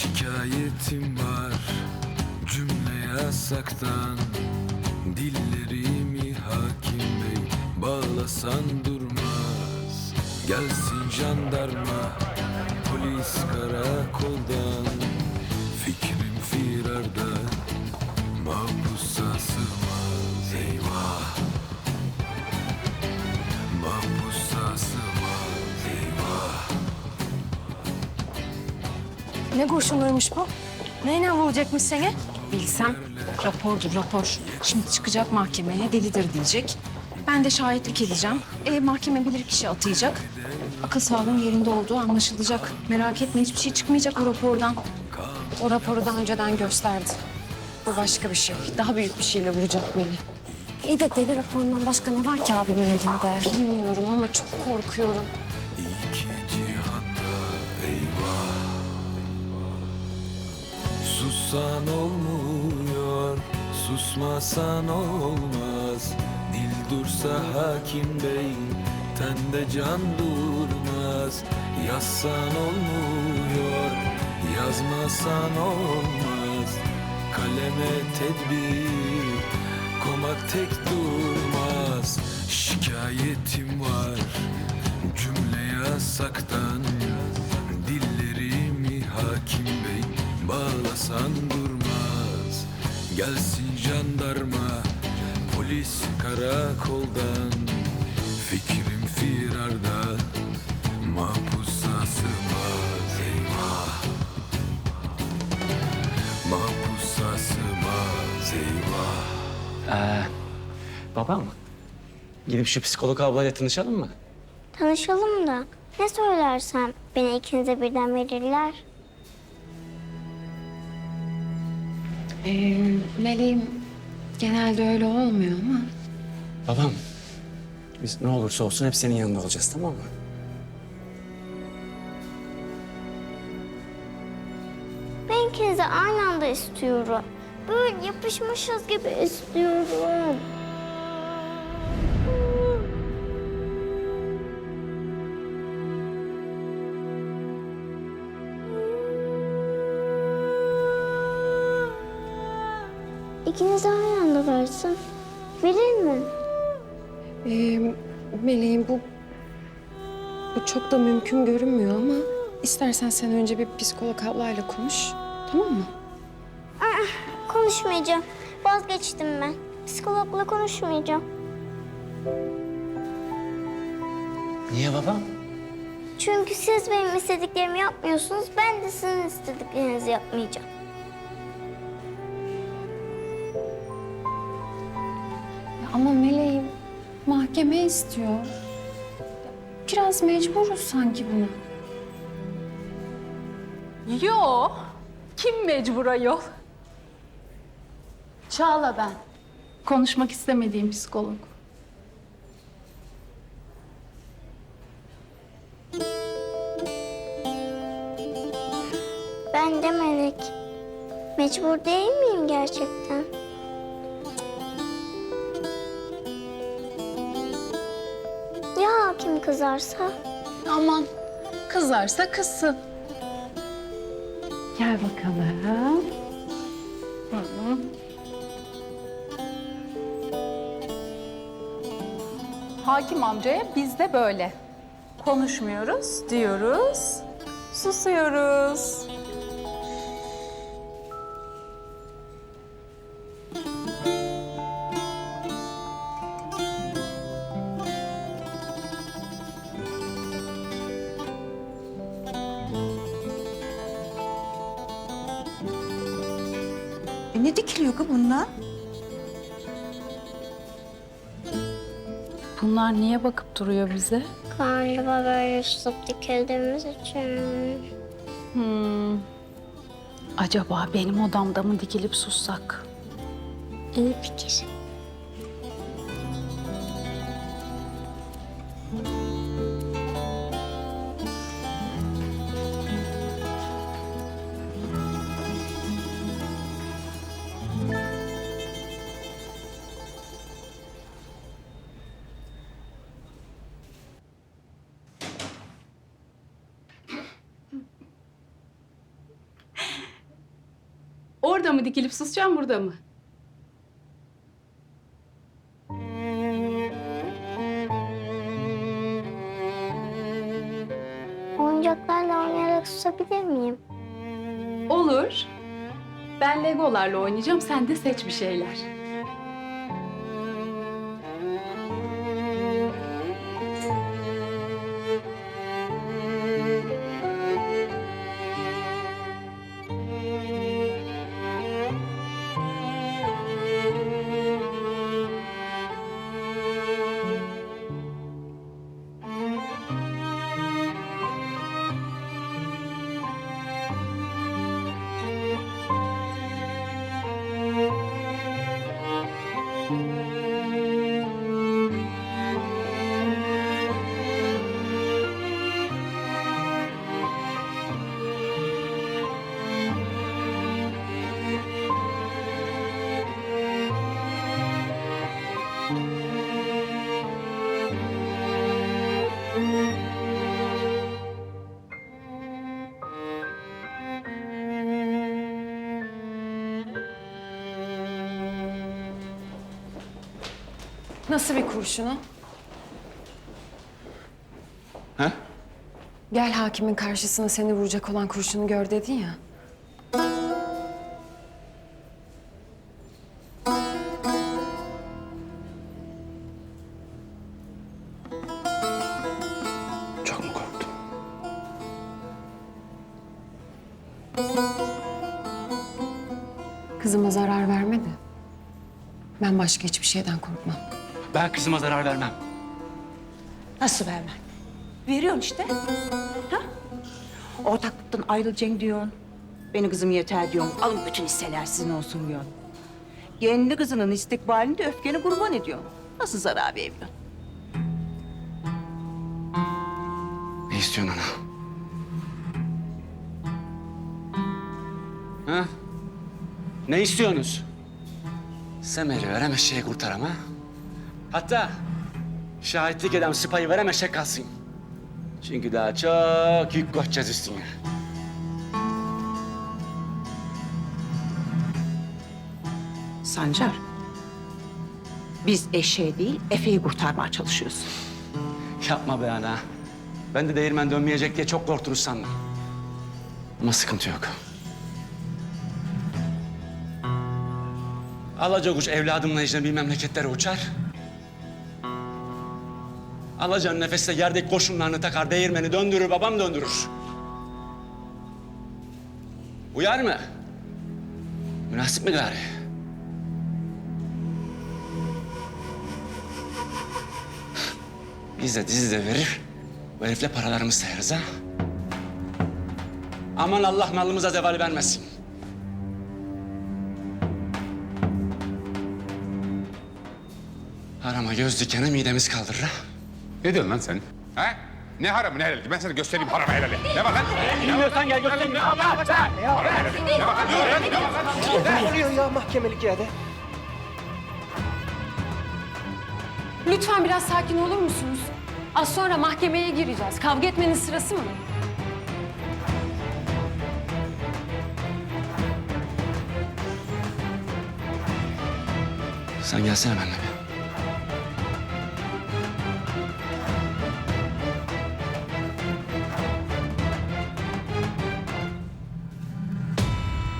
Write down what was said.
Şikayetim var cümle yasaktan. Dillerimi hakim bey bağlasan durmaz. Gelsin jandarma polis karakoldan Ne kurşunuymuş bu? Neyle vuracakmış seni? Bilsem rapordur rapor. Şimdi çıkacak mahkemeye delidir diyecek. Ben de şahitlik edeceğim. E, mahkeme bilir kişi atayacak. Akıl sağlığın yerinde olduğu anlaşılacak. Merak etme hiçbir şey çıkmayacak o rapordan. O raporu daha önceden gösterdi. Bu başka bir şey. Daha büyük bir şeyle vuracak beni. İyi de deli raporundan başka ne var ki abimin elinde? Bilmiyorum ama çok korkuyorum. Sussan olmuyor Susmasan olmaz. Dil dursa hakim bey Tende can durmaz. Yazsan olmuyor Yazmasan olmaz. Kaleme tedbir Komak tek durmaz. Şikayetim var Cümle yasaktan Bağlasan durmaz. Gelsin jandarma Polis karakoldan. Fikrim firarda Mahpusa sığmaz. Eyvah! Mahpusa sığmaz. Eyvah! Ee, babam, gidip şu psikolog ablayla tanışalım mı? Tanışalım da. Ne söylersem beni ikinize birden verirler. Ee, Meleğim genelde öyle olmuyor ama Babam, biz ne olursa olsun hep senin yanında olacağız, tamam mı? Ben ikinizi aynı anda istiyorum. Böyle yapışmışız gibi istiyorum. İkiniz aynı anda versin. Verir mi? Ee, Meleğim bu bu çok da mümkün görünmüyor ama istersen sen önce bir psikolog ablayla konuş. Tamam mı? Konuşmayacağım. Vazgeçtim ben. Psikologla konuşmayacağım. Niye babam? Çünkü siz benim istediklerimi yapmıyorsunuz. Ben de sizin istediklerinizi yapmayacağım. Ama Meleğim mahkeme istiyor. Biraz mecburuz sanki buna. Yo. Kim mecbur ayol? Çağla ben. Konuşmak istemediğim psikolog. Ben de Melek. Mecbur değil miyim gerçekten? Hakim kızarsa? Aman kızarsa kızsın. Gel bakalım. Hı. Hakim amcaya biz de böyle. Konuşmuyoruz diyoruz. Susuyoruz. E ne dikiliyor ki bunlar? Bunlar niye bakıp duruyor bize? Galiba böyle tutup dikildiğimiz için. Hmm. Acaba benim odamda mı dikilip sussak? İyi fikir. Orada mı dikilip susacağım burada mı? Oyuncaklarla oynayarak susabilir miyim? Olur. Ben Legolarla oynayacağım. Sen de seç bir şeyler. Nasıl bir kurşun o? Ha? Gel hakimin karşısına seni vuracak olan kurşunu gör dedin ya. Çok mu korktun? Kızıma zarar vermedi. Ben başka hiçbir şeyden korkmam. Ben kızıma zarar vermem. Nasıl vermen? Veriyorsun işte. Ha? Ortaklıktan ayrılacaksın diyorsun. Beni kızım yeter diyorsun. Alın bütün hisseler sizin olsun diyorsun. Kendi kızının istikbalinde öfkeni kurban ediyorsun. Nasıl zarar veriyorsun? Ne istiyorsun ana? Ha? Ne istiyorsunuz? Semer'i verem eşeği kurtaram ha? Hatta şahitlik eden sıpayı verem eşek kalsın. Çünkü daha çok yük koşacağız üstüne. Sancar. Biz eşeği değil, Efe'yi kurtarmaya çalışıyoruz. Yapma be ana. Ben de değirmen dönmeyecek diye çok korktunuz sandım. Ama sıkıntı yok. Alaca kuş evladımla ecnebi memleketlere uçar. Alacan nefeste yerdeki kurşunlarını takar, değirmeni döndürür, babam döndürür. Uyar mı? Münasip mi gari? Biz de dizi de verir, bu herifle paralarımızı sayarız ha. Aman Allah malımıza zeval vermesin. Harama göz dikene midemiz kaldırır ha. Ne diyorsun lan sen? Ha? Ne haramı ne helali? Ben sana göstereyim haramı helali. Ne var lan? Bilmiyorsan gel göstereyim. Ne var lan? Ne var lan? Ne var lan? Ne oluyor ya mahkemelik yerde? Lütfen biraz sakin olur musunuz? Az sonra mahkemeye gireceğiz. Kavga etmenin sırası mı? Sen gelsene benimle.